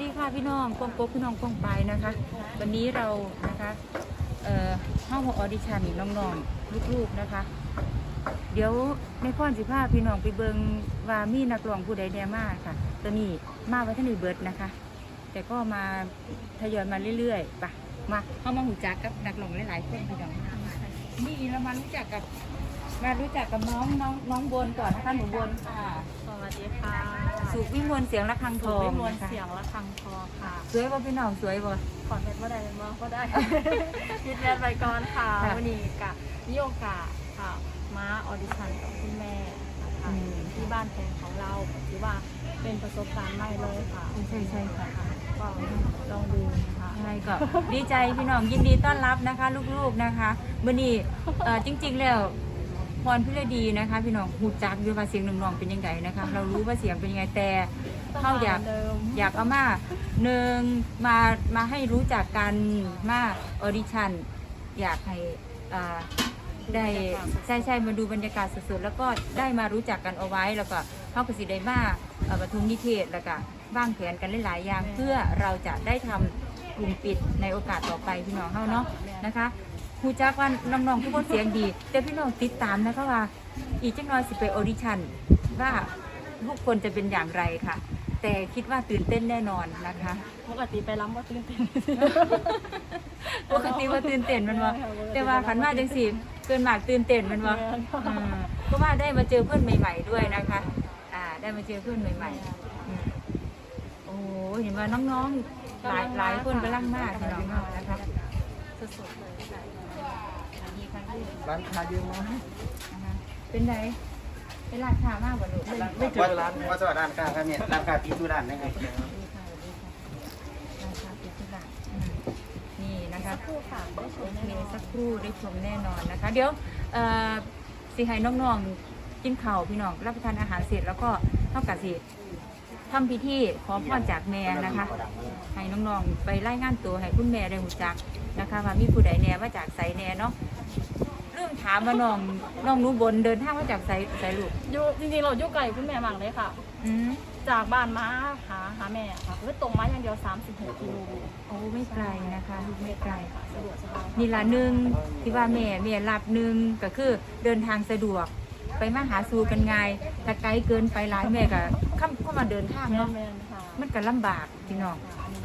ดีค่ะพี่น้องกองกบพี่น้องกองไปนะคะ วันนี้เรานะคะเอ่อห้องออดิชันน้องๆลูกๆนะคะ เดี๋ยวในพ่อนสิพาพี่น้องไปเบิงว่ามีนักร้องผู้ใดแน่มากค่ะตอนนี้มาไว้ท่านในเบิร์ดนะคะ แต่ก็มาทยอยมาเรื่อยๆปะมาเข้ามาหูจักกับนักร้องหลายๆคนพี่น้องนี่เรามารู้จักกับ มารู้จักกับน้องน้องน้องบนก่อนนะคะหนูบนค่ะ สวัสดีค่ะสุวิมลเสียงระฆังทถูอกงไม่มวลนะคะเสียงละครังทองค่ะสวยป่ะพี่น้องสวยป่ะขอเม็ดว่าใดมาก็ได้ คิดแม่ไปก่อนค่ะค่ะ วันนี้กะนิโอกาสค่ะมาออดิชั่นกับคุณแม่นะคะอืมที่บ้านแฟนของเราถือว่าเป็นประสบการณ์ใหม่เลยค่ะใช่ใช่ค่ะก็ลองดูนะคะใช่ก็ดีใจพี่น้องยินดีต้อนรับนะคะ ลูกๆนะคะมื่อนี้เอ่อจริง ๆ แล้ว พรพิรดีนะคะ พี่น้องหูจักด้วยว่าเสียงน้องๆเป็นยังไงนะคะ เรารู้ว่าเสียงเป็นยังไงแต่เขาอยากเดิมอยากเอามาหนึ่งมามาให้รู้จักกันมาออดิชั่นอยากให้อ่าได้ใช่ใช่มาดูบรรยากาศสดๆแล้วก็ได้มารู้จักกันเอาไว้แล้วก็เข้ากับสิได้มาเอ่อปทุมนิเทศแล้วก็บ้างแผนกันหลายๆอย่าง เพื่อเราจะได้ทำกลุ่มปิดในโอกาสต่อไปพี่น้องเขาเนาะนะคะ ครูจักว่าน้องๆทุกคนเสียงดี แต่พี่น้องติดตามนะคะว่า อีกจักหน้อยสิไปออดิชั่นว่าทุกคนจะเป็นอย่างไรค่ะ แต่คิดว่าตื่นเต้นแน่นอนนะคะปกติไปล้ำว่าตื่นเต้นปกติว่าตื่นเต้นมันว่าแต่ว่าขันมาจังสิเกินมากตื่นเต้นมันว่าอืมเพราะว่าได้มาเจอเพื่อนใหม่ ๆ ด้วยนะคะ อ่า ได้มาเจอเพื่อนใหม่ๆอืมโอ้เห็นว่าน้องๆหลายหลายคนกำลังมากพี่น้องเนาะนะคะ สุดๆเลยค่ะ ดีค่ะพี่ ร้านค้าเยอะมากนะคะเป็นไงเป็นราคามากกว่าหนูดีค่ะไม่เจอร้านว่าสวัสดีร้านค้าครับเนี่ยร้านค้าที่ทุร้านนะครับดีค่ะดีค่ะราคาเป็นที่ละอืมนี่นะคะคู่ค่ะได้ชโอมเคแน่นอนสักครู่ได้ชมแน่นอนนะคะ เดี๋ยวเอ่อสิให้น้องๆกินข้าวพี่น้องรับประทานอาหารเสร็จแล้วก็เท่ากับสิทำพิธีขอพรจากแม่นะคะให้น้องๆไปไล่งานตัวให้คุณแม่ได้หูจักนะคะว่ามีผู้ใดแหน่มาจากไสแหน่เนาะเรื่องถามมาน้องน้องหนูบนเดินทางมาจากไสไสลูกอยู่จริงๆเราอยู่ไกลคุณแม่มากเลยค่ะ อืมจากบ้านมาหาหาแม่ค่ะคือตรงมาอย่างเดียว 36กิโลโอ้ไม่ไกลนะคะลูกไม่ไกลค่ะสะดวกสบายนี่ละหนึ่งที่ว่าแม่แม่รับหนึ่งก็คือเดินทางสะดวก ไปมาหาสู่กันง่ายถ้าไกลเกินไปหลายแม่ก็ข้ามเข้ามาเดินทางแม่เนาะแม่ค่ะมันก็ลำบากพี่น้อง อันนี้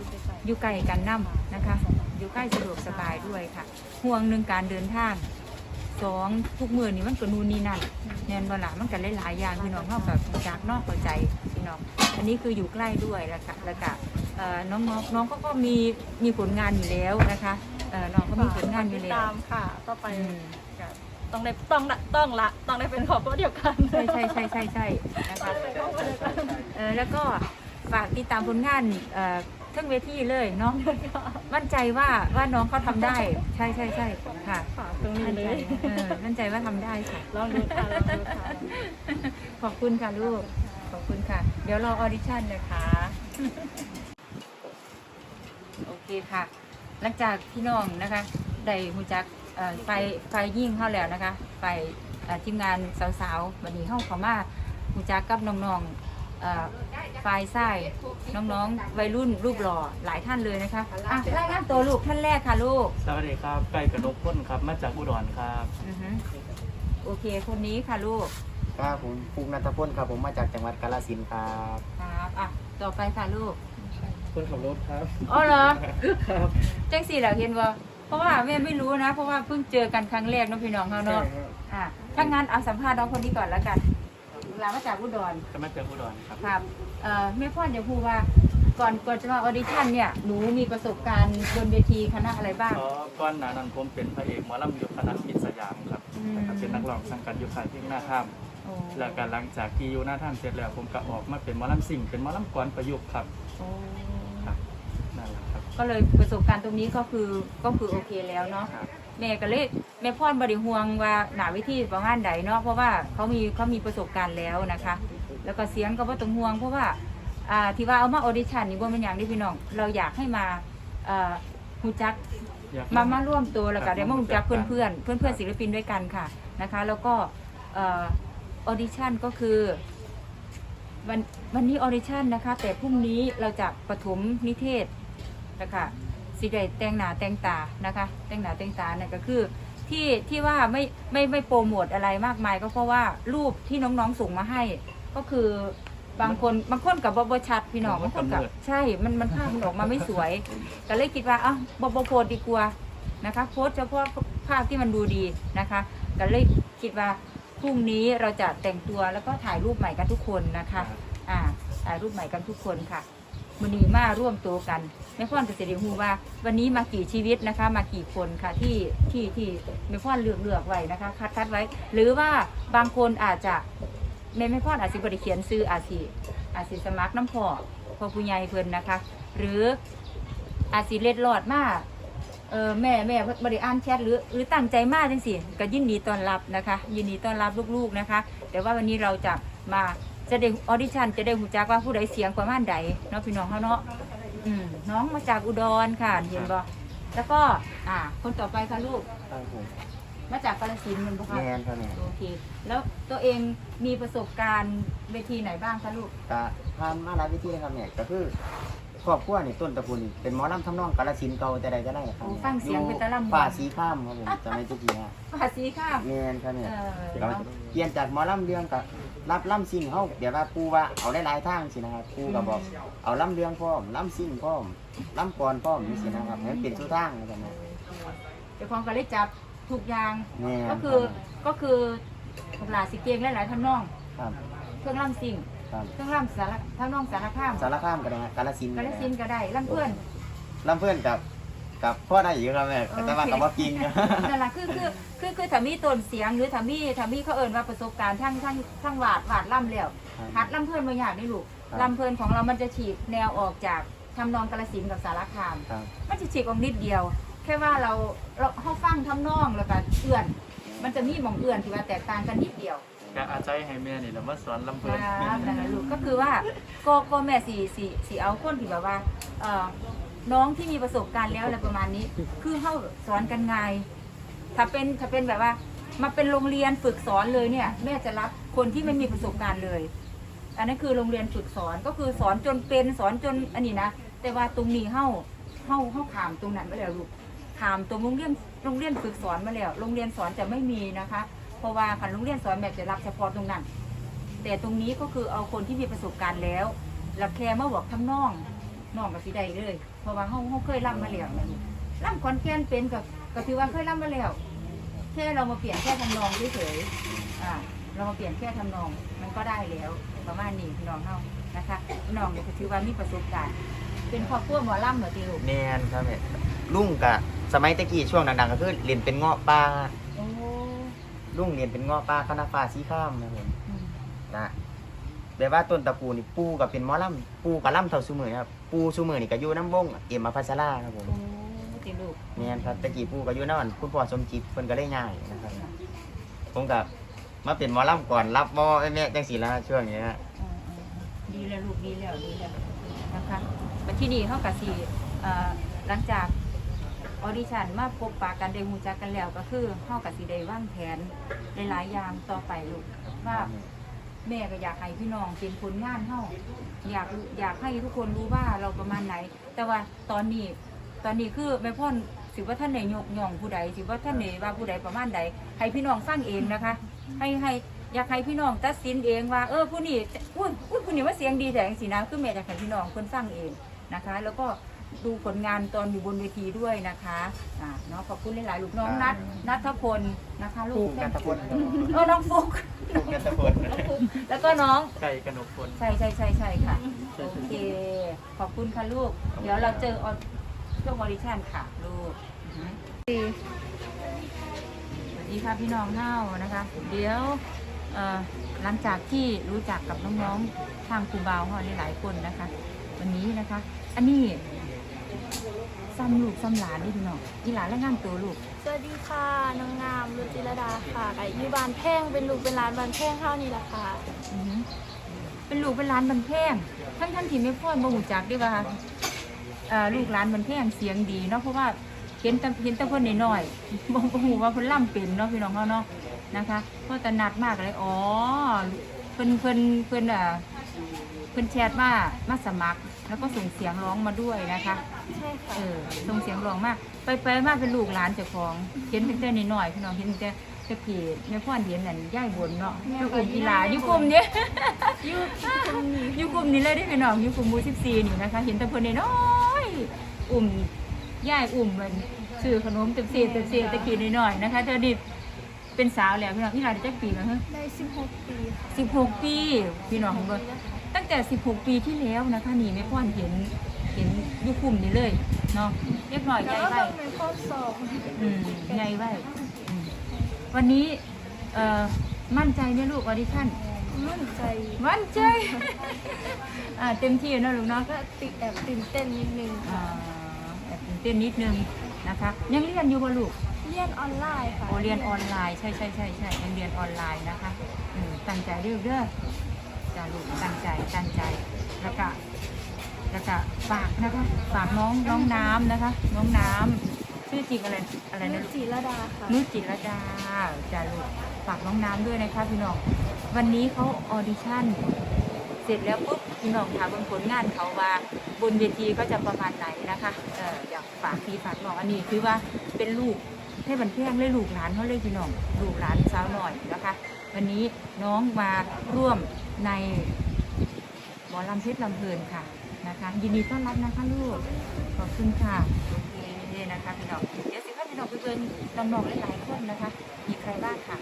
อยู่ใกล้อยู่ไกลกันนํนะคะ อยู่ใกล้สะดวกสบายด้วยค่ะ ห่วงหนึ่งการเดินทาง สองทุกมือนี่มันก็นูนนี่นั่นแน่นบ่ละมันก็หลายๆอย่างพี่น้องเข้ากับจากนอกเข้าใจพี่น้องอันนี้คืออยู่ใกล้ด้วยแล้วค่ะแล้วก็เอ่อน้องน้องน้องเขาก็มีมีผลงานอยู่แล้วนะคะเอ่อน้องเขามีผลงานอยู่ติดแล้วตามค่ะต่อไปอืมก็ต้องได้ต้องได้ต้องละต้องได้เป็นครอบครัวเดียวกันใช่ใช่ใช่ใช่ใช่นะต้อคะงเป็นครอบครัวเดียวกันเออแล้วก็ฝากติดตามผลงาน เอ่อเครื่องเวทีเลยเนาะมั่นใจว่าว่าน้องเขาทำได้ ใช่ใช่ใช่ค่ะฝากตรงนี้มั่นเลใจยเออมั่นใจว่าทำได้ค่ะ ลองดูค่ะลองดูค่ะ ขอบคุณค่ะลูก ขอบคุณค่ะ เดี๋ยวรอออดิชั่นนะคะ โอเคค่ะ หลังจากพี่น้องนะคะได้หูจักเอ่อไฟไฟยิ่งเข้าแล้วนะคะไฟเอ่อทีมงานสาวๆวันนี้เข้าเขามาหูจักกับน้องๆ เอ่อไฟไส้น้องๆ วัยรุ่นรูปหล่อหลายท่านเลยนะคะอะรายงานตัวลูกท่านแรกค่ะลูกสวัสดีครับไก่กระดกพ่นครับ มาจากอุดรครับอือฮึโอเค คนนี้ค่ะลูกครับผมภูมินันทพลครับผมมาจากจังหวัดกาฬสินธุ์ครับครับอะต่อไปค่ะลูกคนขับรถครับอ๋อเหรอครับจังสี่แหละเห็นว่าเพราะว่าแม่ไม่รู้นะ เพราะว่าเพิ่งเจอกันครั้งแรกเน้องพี่น้องเขาเนาะอะถ้างั้นเอาสัมภาษณ์น้องคนนี้ก่อนแล้วกัน ลามาจากอุดรก็มาจากอุดรครับ ครับเอ่อแม่พ่อจะพูดว่าก่อนก่อนจะมาออดิชั่นเนี่ยหนูมีประสบการณ์บนเวทีคณะอะไรบ้างเพราะก่อนหน้านั้นผมเป็นพระเอกหมอลำยุคคณะมิตรสยามครับอืมแล้วก็เป็นนักร้องสังกัดยุคค่ายเพลงหน้าถ้โอ้ำแล้วก็หลังจากที่อยู่หน้าถ้ำเสร็จแล้วผมก็ออกมาเป็นหมอลำสิ่งเป็นหมอลำกรประยุกต์ครับโอ้ครับนั่นแหละครับก็เลยประสบการณ์ตรงนี้ก็คือก็คือโอเคแล้วเนาะครับ แม่ก็เลยแม่พ่อนบริห่วงว่าหนาวิธีประมาณใดเนาะเพราะว่าเขามีเขามีประสบการณ์แล้วนะคะ แล้วก็เสียงก็บ่ต้องห่วง เพราะว่าอ่าที่ว่าเอามาออดิชั่นนี่บ่เป็นอย่างที่พี่น้อง เราอยากให้มาเอ่อฮู้จักอยากมามาร่วมตัวแล้วก็ครับได้มารู้จักเพื่อนเพื่อนเพื่อนเพื่อนๆศิลปินด้วยกันค่ะนะคะ แล้วก็เอออดิชั่นก็คือวันวันนี้ออดิชั่นนะคะ แต่พรุ่งนี้เราจะปฐมนิเทศนะคะสิได้แต่งหน้าแต่งตานะคะ แต่งหน้าแต่งตาเนี่ยก็คือ ที่ที่ว่าไม่ไม่ไม่โปรโมทอะไรมากมาย ก็เพราะว่ารูปที่น้องๆส่งมาให้ ก็คือบางคนบางคนกับบอบชัดพี่น้องบางคนกับใช่ มันมันภาพมันออกมาไม่สวยก็เลยคิดว่าอะบอบโพสต์ดีกว่านะคะ โพสต์เฉพาะภาพที่มันดูดีนะคะก็เลยคิดว่าพรุ่งนี้เราจะแต่งตัวแล้วก็ถ่ายรูปใหม่กันทุกคนนะคะ อ่าถ่ายรูปใหม่กันทุกคนค่ะ วันนี้มาร่วมตัวกันแม่พ่อนกับเสด็จฮูว่า วันนี้มากี่ชีวิตนะคะ มากี่คนค่ะที่ที่ที่แม่พ่อนเลือกเลือกไว้นะคะ คัดคัดไว้ หรือว่าบางคนอาจจะแม่แม่พ่อนอาจจะบริเขียนซื้ออาจสิอาจสิสมัครน้ำพอพอผู้ใหญ่เพิ่นนะคะ หรืออาจสิเล็ดลอดมาเออแม่แม่บริอ่านแชทหรือหรือตั้งใจมากจังสิก็ยินดีต้อนรับนะคะ ยินดีต้อนรับลูกๆนะคะ แต่ว่าวันนี้เราจะมา จะได้ออดิชั่นจะได้หูจักว่าผู้ใดเสียงประมาณใดเนาะพี่น้องเขาเนาะอืมน้องมาจากอุดรค่ะเห็นบ่แล้วก็อ่า คนต่อไปค่ะลูกครับผมมาจากกาฬสินธุ์แมันบ่คะแมนครับแม่โอเค แล้วตัวเองมีประสบการณ์เวทีไหนบ้างคะลูกก็ผ่านมาหลายวิธีนะครับเนี่ยก็คือครอบครัวนี่ต้นตระกูลนี่เป็นหมอลำทำนองกาลสินธุ์เก่าแต่ใดก็ได้ครับโอ้ฟังเสียงเป็นตะล่ำฝ่าสีข้ามครับผมจำไม่จุกี้ฮะภาษีข้ามแมนครับเนี่ยเออก็เนาะเปลี่ยนจากหมอลำเรื่องกับ รับลำซิ่งเฮาเดี๋ยวว่าปูว่าเอาหลายๆทางสินะครับปูก็บอก เอาลำเรื่องพร้อมลำซิ่งพร้อมลำกรพร้อมนี่สินะครับให้มันเป็นทุกทางนะครับเนี่ยเดี๋ยวพร้อมก็เลยจับทุกอย่าง แม่น ก็คือก็คือขบลาสิเกียงหลายๆทำนอง ครับเครื่องล่ำสิ่ง ครับเครื่องล่ำสารทำนองสารข้ามสารคามก็ได้ฮะกาลสินธุ์กาฬสินธุ์ก็ได้ล่ำเพื่อนลำเพื่อนกับ กับพ่อได้อยู่ครับแม่แต่ว่ากับว่ากินครับนั่นแหละคือคือคือคือถ้ามีต้นเสียงหรือถ้ามีถ้ามีเขาเอิญว่าประสบการณ์ทั้งทั้งทั้งหวาดหวาดล่ำแล้วหัดล่ำเพื่อนบางอย่างนี่ลูกครับล่ำเพื่อนของเรามันจะฉีกแนวออกจากทำนองกาลสินธุ์กับสารคามครับมันจะฉีกออกนิดเดียว แค่ว่าเราเราเขาฟังทำนองแล้วก็เอื่อน มันจะมีหมองเอื่อนที่ว่าแตกต่างกันนิดเดียวก็อาใจให้แม่นี่แหละมาสอนลำเพลินครับนั่นแหละลูกก็คือว่าก็ก็แม่สีสีสีเอาคนที่แบบว่าเอ่อ น้องที่มีประสบการณ์แล้วอะไรประมาณนี้ คือเข้าสอนกันไงายถ้าเป็นถ้าเป็นแบบว่า มาเป็นโรงเรียนฝึกสอนเลยเนี่ย แม่จะรับคนที่ไม่มีประสบการณ์เลย อันนั้นคือโรงเรียนฝึกสอนก็คือสอนจนเป็นสอนจนอันนี้นะแต่ว่าตรงนี้เฮ้าเฮ้าเฮ้าขามตรงนั้นมาแล้วลูกขามตรงโรงเรียนโรงเรียนฝึกสอนมาแล้ว โรงเรียนสอนจะไม่มีนะคะ เพราะว่าคันโรงเรียนสอนแม่จะรับเฉพาะตรงนั้น แต่ตรงนี้ก็คือเอาคนที่มีประสบการณ์แล้วแล้วแค่มาบอกทำน้อง น้องกับสีใดเลย เพราะว่าเขาเขาเคยร่ำมาแล้วร่ำคอนแกนเป็นกับก็ถือว่าเคยร่ำมาแล้วแค่เรามาเปลี่ยนแค่ทำนองเฉยๆอ่าเรามาเปลี่ยนแค่ทำนองมันก็ได้แล้วประมาณนี้พี่น้องเฮานะคะพี่น้องเนี่ยก็ถือว่ามีประสบการณ์ เป็นครอบครัวหมอล่ำเหรอติลูกแมนครับแม่ลุงกับสมัยตะกี้ช่วงดังๆก็คือเรียนเป็นเงาะปลาโอ้ลุงเรียนเป็นเงาะปลาคณะฟ้าสีข้ามนะผมอืมนะ แบบว่าต้นตระกูลนี่ปูกับเป็นหมอลำปูกับลำเท่าซูมือครับปูซูมือนี่ก็อยู่น้ำวงเอ็มมาพัชราครับผมโอ้ติลูกแมนครับตะกี้ปูก็อยู่นั่นคุณพ่อสมจิตเพิ่นก็ได้ง่ายนะครับ ผมกับมาเป็นหมอลำก่อนรับบ่แม่จังสีแล้วช่วงนี้ฮะอ่าๆดีแล้วลูกดีแล้วดีแล้วนะคะบัดที่นี่เขากับสีหลังจากออดิชั่นมาพบปะกันได้หูจักกันแล้วก็คือเขากับสีได้วางแผนหลายๆอย่างต่อไปลูกว่า แม่ก็อยากให้พี่น้องเป็นผลงานเฮาอยากอยากให้ทุกคนรู้ว่าเราประมาณไหน แต่ว่าตอนนี้ตอนนี้คือแม่พ่อนสิว่าท่านไหนยกย่องผู้ใดสิว่าท่านไหนว่าผู้ใดประมาณใดให้พี่น้องฟังเองนะคะ ให้ให้อยากให้พี่น้องตัดสินเองว่าเออผู้นี้อุ้ยอุ้ยผู้นี้ว่าเสียงดีแต่จังสินะคือแม่อยากให้พี่น้องเพิ่นฟังเองนะคะ แล้วก็ ดูผลงานตอนอยู่บนเวทีด้วยนะคะอ่าเนาะขอบคุณหลายๆลูกน้องนัทนัทพลนะคะลูปูกกันตะพลเออน้องฟุกปูกันตะพลแล้วก็น้อง ไก่กระหนกพล ใช่ใช่ใช่ใช่ค่ะ โอเค ขอบคุณค่ะลูก เดี๋ยวเราเจอออช่วงออดิชั่นค่ะลูกอือฮึสวัสดีค่ะพี่น้องเฮ้านะคะ เดี๋ยวเอ่อหลังจากที่รู้จักกับน้องๆทางครูบาวเฮาหลายๆคนนะคะ วันนี้นะคะ อันนี้ ซ้ำลูกซ้ำหลานนี่พี่น้องอีหลานและงานตัวลูกสวัสดีค่ะน้องงามรุจิรดาค่ะไก่ยูบานแพงเป็นลูกเป็นร้านบานแพงเท่านี้แหละค่ะอือหือเป็นลูกเป็นร้านบันแพงทั้งท่านที่ไม่พ่อบ่หูจักด้วยว่าเอ่อลูกร้านบันแพงเสียงดีเนาะเพราะว่าเห็นแต่เห็นแต่คนน้อยๆบ่บ่หูว่าเพิ่นล่ำเป็นเนาะพี่น้องเฮาเนาะนะคะเพราะแต่นัดมากเลยอ๋อเพิ่นเพิ่นเพิ่นอะ เพิ่นแชทมามาสมัคร แล้วก็ส่งเสียงร้องมาด้วยนะคะ ใช่ค่ะเออส่งเสียงร้องมาก ไปไปมาเป็นลูกหลานเจ้าของเห็นตั้งแต่น้อยๆพี่น้องเห็นตั้งแต่ตะกี้แม่พ่อนเห็นนั่นย่ายบนเนาะแล้วอุ้มกีฬาอยู่กลุ่มเนี้ยอยู่ตรงนี้อยู่กลุ่มนี้เลยได้อพี่น้องอยู่กลุ่มหมู14นี่นะคะ เห็นแต่เพิ่นน้อยๆอุ้มย่ายอุ้มมันซื้อขนมเต็มเสียเต็มเสียตะกี้น้อยๆนะคะเธอดิ เป็นสาวแล้วพี่น้องพี่ลาได้จักปีแล้วฮะได้16ปีค่ะ16ปี พี่น้องของเบิ่งตั้งแต่16ปีที่แล้วนะคะนี่แม่พ่อนเห็นเห็นอยุคุมนี่เลยเนาะเรียบร้อยแล้ใหวญ่ก็ไว้ต้องเป็นข้อสอบอืมใหญ่ไว้อืมวันนี้เอ่อมั่นใจไหมลูกออดิชั่น มั่นใจมั่นใจ อ่าเต็มที่เนอะลูกเนาะ ก็ติดแอบตื่นเต้นนิดนึงอ่าค่ะ แอบตื่นเต้นนิดนึงนะคะ ยังเรียนอยู่บ่ลูก เรียนออนไลน์ค่ะโอเรียนออนไลน์ใช่ใช่ใช่ใช่ยังเรียนออนไลน์นะคะอืมตั้งใจเรียกเด้อจ้าลูกตั้งใจตั้งใจแล้วก็แล้วก็ฝากนะคะฝากน้องน้องน้ำนะคะ น้องน้ำชื่อจริงอะไรอะไรนะนุลูก จิรดาค่ะ นุชจิรดาจ้าลูกฝากน้องน้ำด้วยนะคะพี่น้อง วันนี้เขาออดิชั่น เสร็จแล้วปุ๊บพี่น้องถามบนผลงานเขาว่าบนเวทีก็จะประมาณไหนนะคะเอออยากฝากพี่ฝากน้องอันนี้คือว่าเป็นลูก ให้บันเพียงเลยลูกหลานเขาเลยพี่น้องลูกหลานสาวหน่อยนะคะ วันนี้น้องมาร่วมในหมอลำเพชรลำเพลินค่ะนะคะ ยินดีต้อนรับนะคะลูกขอบคุณค่ะโอเคนะคะพี่น้องเดี๋ยวสิค่ะพี่น้องไปเบิ่งน้องๆหลายๆคนนะคะ มีใครบ้างค่ะ